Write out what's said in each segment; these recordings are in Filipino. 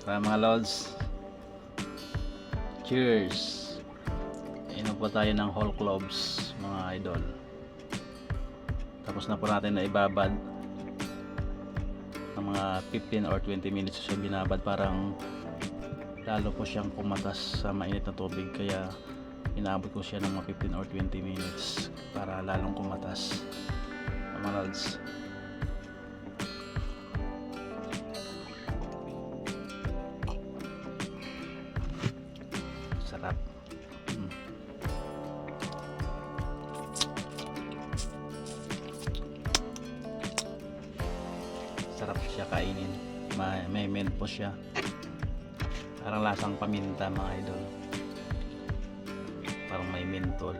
Kaya mga lods, cheers! Inom po tayo ng whole cloves, mga idol. Tapos na po natin na ibabad ng mga 15 or 20 minutes siya binabad parang lalo po siyang kumatas sa mainit na tubig kaya inaabot ko siya ng mga 15 or 20 minutes para lalong kumatas mga lods sarap siya kainin. May, may mint po siya. Parang lasang paminta mga idol. Parang may mentol.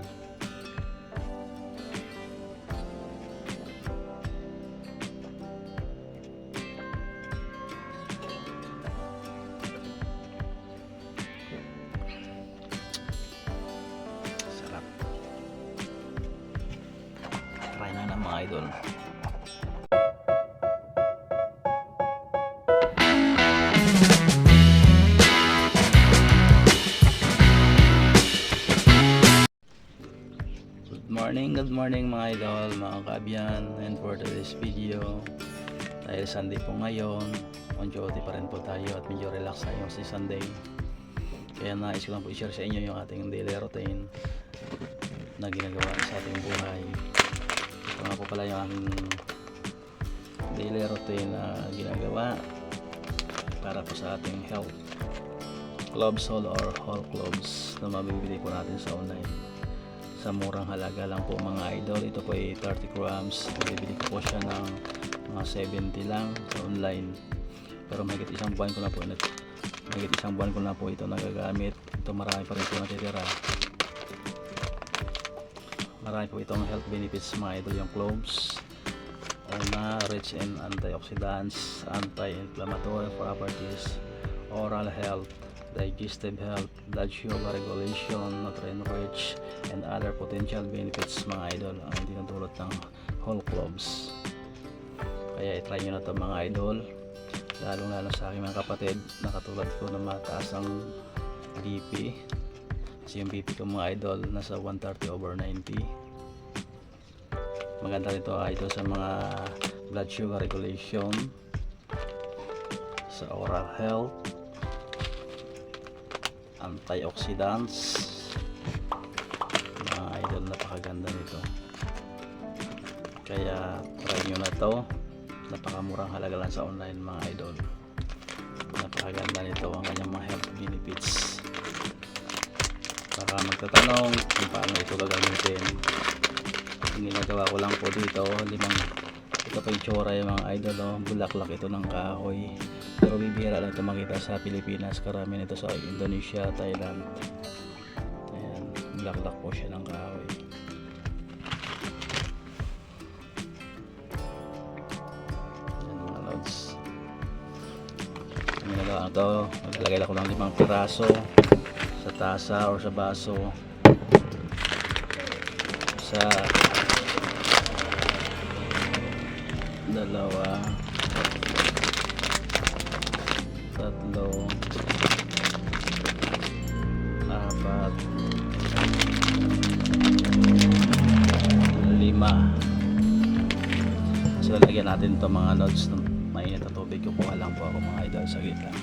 Sarap. Try na ng mga idol morning, good morning mga idol, mga kaabyan and for today's video dahil Sunday po ngayon on duty pa rin po tayo at medyo relax tayo si Sunday. Kaya nais ko lang po i-share sa inyo yung ating daily routine na ginagawa sa ating buhay. Ito nga po pala yung aking daily routine na ginagawa para po sa ating health clubs whole or whole clubs na mabibili po natin sa online sa murang halaga lang po mga idol. Ito po ay 30 grams. Bibili ko po siya ng mga 70 lang sa online. Pero mahigit isang buwan ko na po mahigit isang buwan ko na po ito nagagamit. Ito marami pa rin po natitira. Marami po itong health benefits mga idol yung cloves. Na rich in antioxidants anti-inflammatory properties oral health digestive health, blood sugar regulation, nutrient rich, and other potential benefits mga idol ang tinutulot ng whole cloves. Kaya itry nyo na to mga idol, lalong lalo sa aking mga kapatid na katulad ko na mataas ang BP. Kasi yung BP ko mga idol nasa 130 over 90. Maganda rin to idol sa mga blood sugar regulation, sa oral health, antioxidants. Mga idol napakaganda nito. Kaya try nyo na to. Napakamurang halaga lang sa online mga idol. Napakaganda nito ang kanyang mga health benefits. Baka magtatanong kung paano ito gagamitin. Ang ginagawa ko lang po dito limang ito pa yung tsura yung mga idol oh. bulaklak ito ng kahoy pero bibihira lang ito makita sa Pilipinas. Karami nito sa Indonesia, Thailand. Ayan, bulaklak po siya ng kahoy. Ayan mga lods. Ang ginagawa ko to maglalagay lang ko ng limang piraso sa tasa or sa baso. Sa dalawa natin itong mga nodes ng mainit na tubig kukuha lang po ako mga idol sa gitna.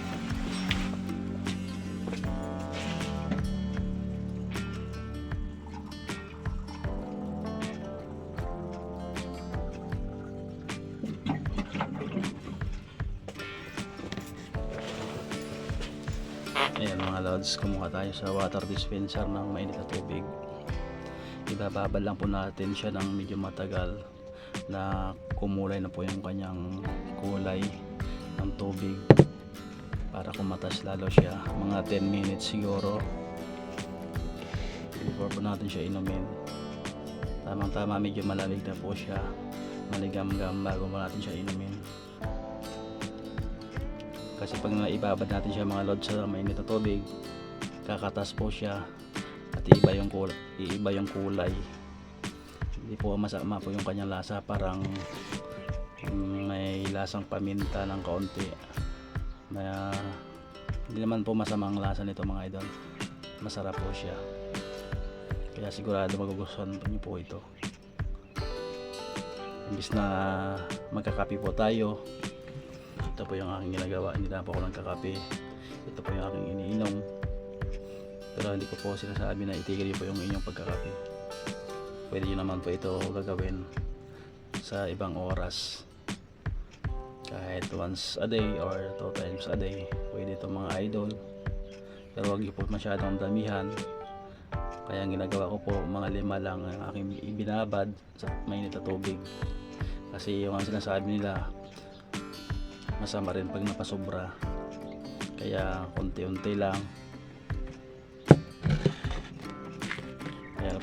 Ayan mga lods, kumuha tayo sa water dispenser ng mainit na tubig. Ibababad lang po natin siya ng medyo matagal na kumulay na po yung kanyang kulay ng tubig para kumatas lalo siya. Mga 10 minutes siguro before po natin siya inumin. Tamang tama medyo malamig na po siya. Maligam-gam bago po natin siya inumin. Kasi pag naibabad natin siya mga lods sa mainit na tubig, kakatas po siya at iiba yung kulay, iiba yung kulay. Hindi po masama po yung kanyang lasa, parang mm, may lasang paminta ng kaunti. Na Hindi naman po masama ang lasa nito mga idol. Masarap po siya. Kaya sigurado magugustuhan niyo po ito. Imbis na magkakape po tayo, ito po yung aking ginagawa. Hindi na po ako nagkakape. Ito po yung aking iniinom. Pero hindi ko po sinasabi na itigil po yung inyong pagkakape. Pwede nyo naman po ito gagawin sa ibang oras. Kahit once a day or two times a day. Pwede ito mga idol. Pero huwag niyo po masyadong damihan. Kaya ang ginagawa ko po, mga lima lang ang aking ibinabad sa mainit na tubig. Kasi yung ang sinasabi nila, masama rin pag napasobra. Kaya konti-unti lang.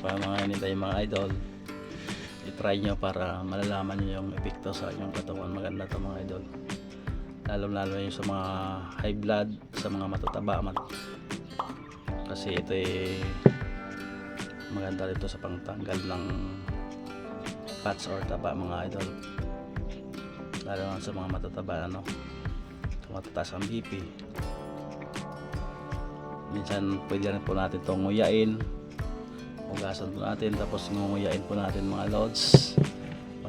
Pa mga inintay mga idol, i-try nyo para malalaman nyo yung epekto sa inyong katawan. Maganda to mga idol. Lalo lalo yung sa mga high blood, sa mga matataba. Mat- kasi ito eh maganda rito sa pangtanggal ng fats or taba mga idol lalo na sa mga matataba ano tumatatas ang BP minsan pwede rin po natin itong nguyain hugasan po natin tapos ngunguyain po natin mga loads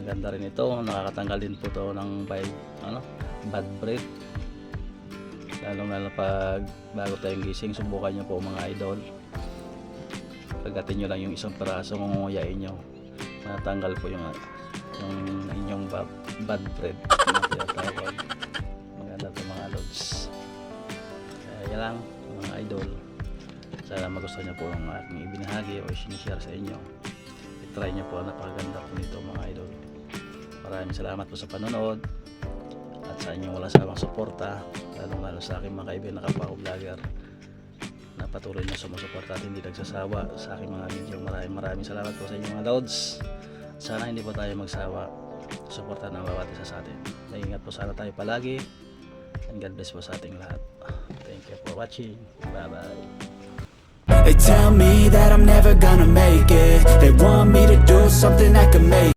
maganda rin ito. Nakakatanggal din po ito ng by, ano, bad breath. Lalo na pag bago tayong gising subukan nyo po mga idol. Kagatin nyo lang yung isang peraso ngunguyain nyo matanggal po yung yung inyong bad, bad breath. Na tinatawag maganda ito mga lods. Kaya lang mga idol sana magustuhan nyo po ang aking ibinahagi o sinishare sa inyo. Itry nyo po napakaganda po nito mga idol. Maraming salamat po sa panonood at sa inyong wala sawang suporta lalong lalo sa aking mga kaibigan na kapwa vlogger na patuloy na sumusuporta at hindi nagsasawa sa aking mga video. Maraming maraming salamat po sa inyong mga loads sana hindi po tayo magsawa. Suporta ng bawat isa sa atin. Maingat po sana tayo palagi. And God bless po sa ating lahat. Thank you for watching. Bye bye They tell me that I'm never gonna make it. They want me to do something that can make